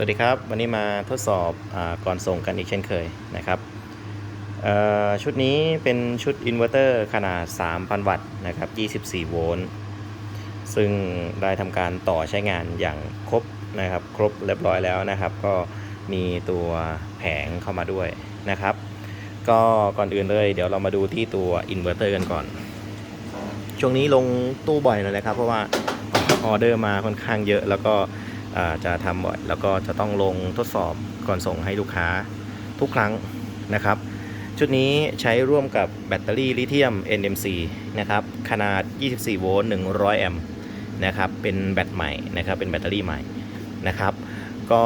สวัสดีครับ วันนี้มาทดสอบอก่อนส่งกันอีกเช่นเคยนะครับชุดนี้เป็นชุดอินเวอร์เตอร์ขนาด 3,000 วัตต์นะครับ 24 โวลต์ซึ่งได้ทำการต่อใช้งานอย่างครบนะครับ ครบเรียบร้อยแล้วนะครับ ก็มีตัวแผงเข้ามาด้วยนะครับ ก็ก่อนอื่นเลย เดี๋ยวเรามาดูที่ตัวอินเวอร์เตอร์กันก่อน ช่วงนี้ลงตู้บ่อยหน่อยนะครับ เพราะว่าออเดอร์มาค่อนข้างเยอะแล้วก็ จะทำบ่อยแล้วก็จะต้องลงทดสอบก่อนส่งให้ลูกค้าทุกครั้งนะครับ ชุดนี้ใช้ร่วมกับแบตเตอรี่ลิเธียม NMC นะครับขนาด 24 โวลต์ 100 แอมป์นะครับเป็นแบตใหม่นะครับเป็นแบตเตอรี่ใหม่นะครับ ก็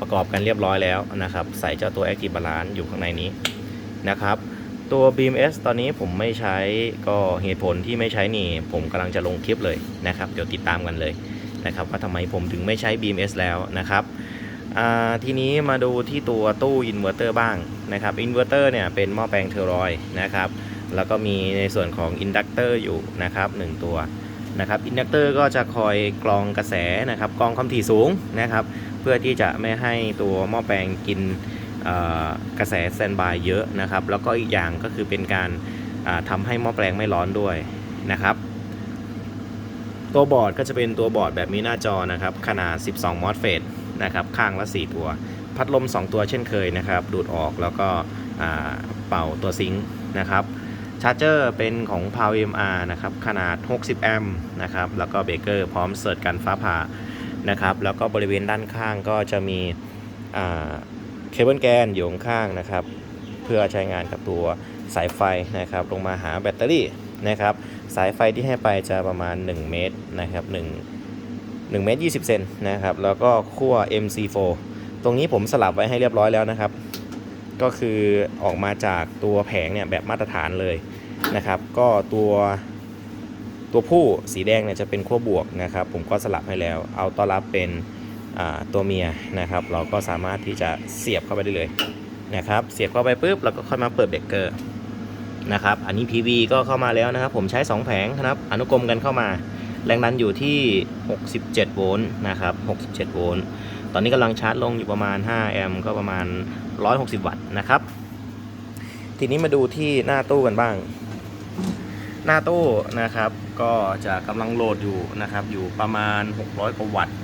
ประกอบกันเรียบร้อยแล้วนะครับ ใส่เจ้าตัว Active Balance อยู่ข้างในนี้นะครับ ตัว BMS ตอนนี้ผมไม่ใช้ก็เหตุผลที่ไม่ใช้นี่ ผมกำลังจะลงคลิปเลยนะครับ เดี๋ยวติดตามกันเลย นะครับว่าทำไมผมถึงไม่ใช้ BMS แล้วนะครับทีนี้มาดูที่ตัวตู้อินเวอร์เตอร์บ้างนะครับอินเวอร์เตอร์เนี่ยเป็นหม้อแปลงเทอรอยนะครับแล้วก็มีในส่วนของอินดักเตอร์อยู่นะครับหนึ่งตัวนะครับอินดักเตอร์ก็จะคอยกรองกระแสนะครับกรองความถี่สูงนะครับ เพื่อที่จะไม่ให้ตัวหม้อแปลงกินกระแสแตนบายเยอะนะครับ แล้วก็อีกอย่างก็คือเป็นการอ่าทำให้หม้อแปลงไม่ร้อนด้วยนะครับ ตัวบอร์ดก็จะเป็นตัวบอร์ดแบบมีหน้าจอนะครับ ขนาด 12 มอสเฟตนะครับ ข้างละ 4 ตัว พัดลม 2 ตัวเช่นเคยนะครับ ดูดออกแล้วก็เป่าตัวซิงค์นะครับ ชาร์จเจอร์เป็นของ Power MR นะครับ ขนาด 60 แอมป์นะครับ แล้วก็เบเกอร์พร้อมเสิร์ชกันฟ้าผ่านะครับ แล้วก็บริเวณด้านข้างก็จะมีเคเบิลแกนอยู่ข้างนะครับ เพื่อใช้งานกับตัวสายไฟนะครับ ลงมาหาแบตเตอรี่ นะครับ สายไฟที่ให้ไปจะประมาณ 1 เมตรนะครับ1 1เมตร20 เซนนะครับ แล้วก็ขั้ว MC4 ตรงนี้ผมสลับไว้ให้เรียบร้อยแล้วนะครับ ก็คือออกมาจากตัวแผงเนี่ยแบบมาตรฐานเลยนะครับ ก็ตัวตัวผู้สีแดงเนี่ยจะเป็นขั้วบวกนะครับ ผมก็สลับให้แล้ว เอาต้อนรับเป็นตัวเมียนะครับ เราก็สามารถที่จะเสียบเข้าไปได้เลยนะครับ เสียบเข้าไปปุ๊บเราก็ค่อยมาเปิดเบรกเกอร์ นะครับ อันนี้ PV ก็เข้ามาแล้วนะครับ ผมใช้ 2 แผงนะครับ อนุกรมกันเข้ามา แรงดันอยู่ที่ 67 โวลต์นะครับ 67 โวลต์ ตอนนี้กำลังชาร์จลงอยู่ประมาณ 5 แอมป์ก็ประมาณ 160 วัตต์นะครับ ทีนี้มาดูที่หน้าตู้กันบ้าง หน้าตู้นะครับ ก็จะกำลังโหลดอยู่นะครับ อยู่ประมาณ 600 กว่าวัตต์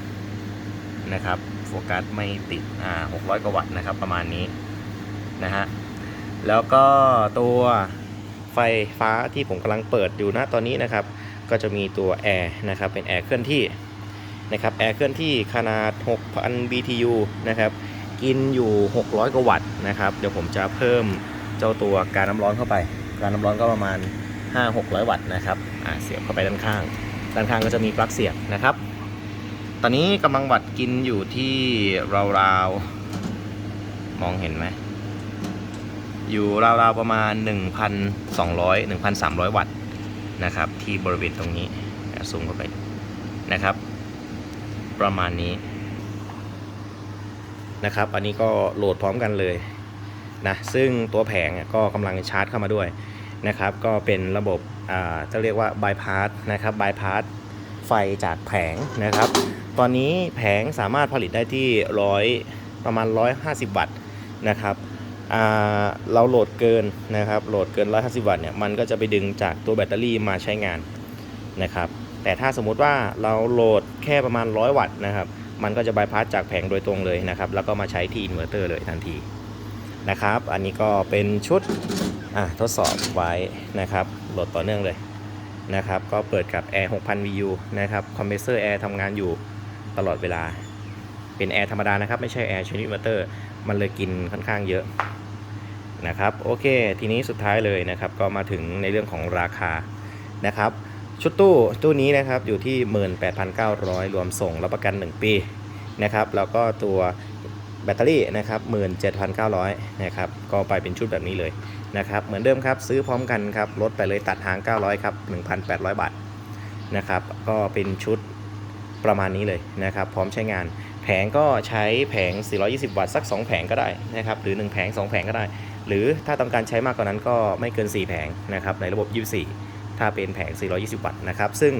นะครับโฟกัสไม่ติด อ่า 600 กว่าวัตต์นะครับ ประมาณนี้ นะฮะ แล้วก็ตัว ไฟฟ้าที่ผมกำลังเปิดอยู่ณตอนนี้นะครับ ก็จะมีตัวแอร์นะครับ เป็นแอร์เคลื่อนที่นะครับ แอร์เคลื่อนที่ขนาด 6,000 BTU นะครับ กินอยู่ 600 กว่าวัตต์นะครับ เดี๋ยวผมจะเพิ่มเจ้าตัวการน้ำร้อนเข้าไป การน้ำร้อนก็ประมาณ 5-600 วัตต์นะครับเสียบเข้าไปด้านข้าง ด้านข้างก็จะมีปลั๊กเสียบนะครับ ตอนนี้กำลังวัตต์กินอยู่ที่ราวๆ มองเห็นไหม อยู่ราวๆประมาณ 1,200 1,300 วัตต์นะครับ ที่บริเวณตรงนี้ซูมเข้าไปนะครับ ประมาณนี้นะครับ อันนี้ก็โหลดพร้อมกันเลยนะซึ่งตัวแผงก็กำลังชาร์จเข้ามาด้วยนะครับ ก็เป็นระบบจะเรียกว่าบายพาสนะครับบายพาสไฟจากแผงนะครับ ตอนนี้แผงสามารถผลิตได้ที่ร้อยประมาณ 150 วัตต์นะครับ เราโหลดเกินนะครับโหลดเกิน 150 วัตต์เนี่ยมันก็จะไปดึงจากตัวแบตเตอรี่มาใช้งานนะครับแต่ถ้าสมมุติว่าเราโหลดแค่ประมาณ 100 วัตต์นะครับมันก็จะบายพาสจากแผงโดยตรงเลยนะครับแล้วก็มาใช้ที่อินเวอร์เตอร์เลยทันทีนะครับอันนี้ก็เป็นชุดทดสอบไว้นะครับโหลดต่อเนื่องเลยนะครับก็เปิดกับ Air 6000 VU นะครับคอมเพรสเซอร์แอร์ทำงานอยู่ตลอดเวลาเป็นแอร์ธรรมดานะครับ ไม่ใช่แอร์ชนิดอินเวอร์เตอร์ มันเลยกินค่อนข้างเยอะ นะครับโอเค ทีนี้สุดท้ายเลยนะครับ ก็มาถึงในเรื่องของราคานะครับ ชุดตู้ตู้นี้นะครับอยู่ที่ 18,900 รวมส่งรับประกัน 1 ปีนะครับแล้วก็ตัวแบตเตอรี่นะครับ17,900นะครับก็ไปเป็นชุดแบบนี้เลยนะครับเหมือนเดิมครับซื้อพร้อมกันครับลดไปเลยตัดหาง 900ครับ1,800 บาทนะครับก็เป็นชุดประมาณนี้เลยนะครับ พร้อมใช้งาน แผงก็ใช้แผง 420 วัตต์สัก 2 แผงก็ได้นะครับหรือ 1 แผง 2 แผงก็ได้ หรือถ้าต้องการใช้มากกว่านั้นก็ไม่เกิน 4 แผงนะครับในระบบ 24 ถ้าเป็นแผง 420 วัตต์นะครับซึ่ง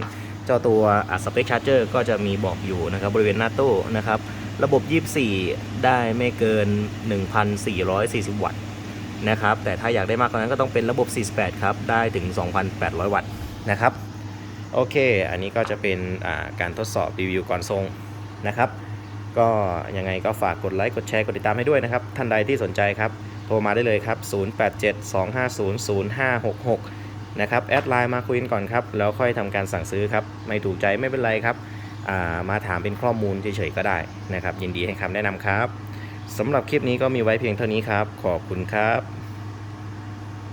เจ้าตัวสเปคชาร์เจอร์ก็จะมีบอกอยู่นะครับบริเวณหน้าตู้นะครับระบบ 24 ได้ไม่เกิน 1,440 วัตต์นะครับแต่ถ้าอยากได้มากกว่านั้นก็ต้องเป็นระบบ 48 ครับ ได้ถึง 2,800 วัตต์นะครับโอเค อันนี้ก็จะเป็นการทดสอบรีวิวก่อนทรงนะครับ ก็ยังไงก็ฝากกดไลค์กดแชร์กดติดตามให้ด้วยนะครับ ท่านใดที่สนใจครับ โทรมาได้เลยครับ 0872500566 นะครับ แอดไลน์มาคุยกันก่อนครับ แล้วค่อยทำการสั่งซื้อครับ ไม่ถูกใจไม่เป็นไรครับามาถามเป็นข้อมูลเฉยๆก็ได้นะครับ ยินดีให้คำแนะนำครับสำหรับคลิปนี้ก็มีไว้เพียงเท่านี้ครับ ขอบคุณครับ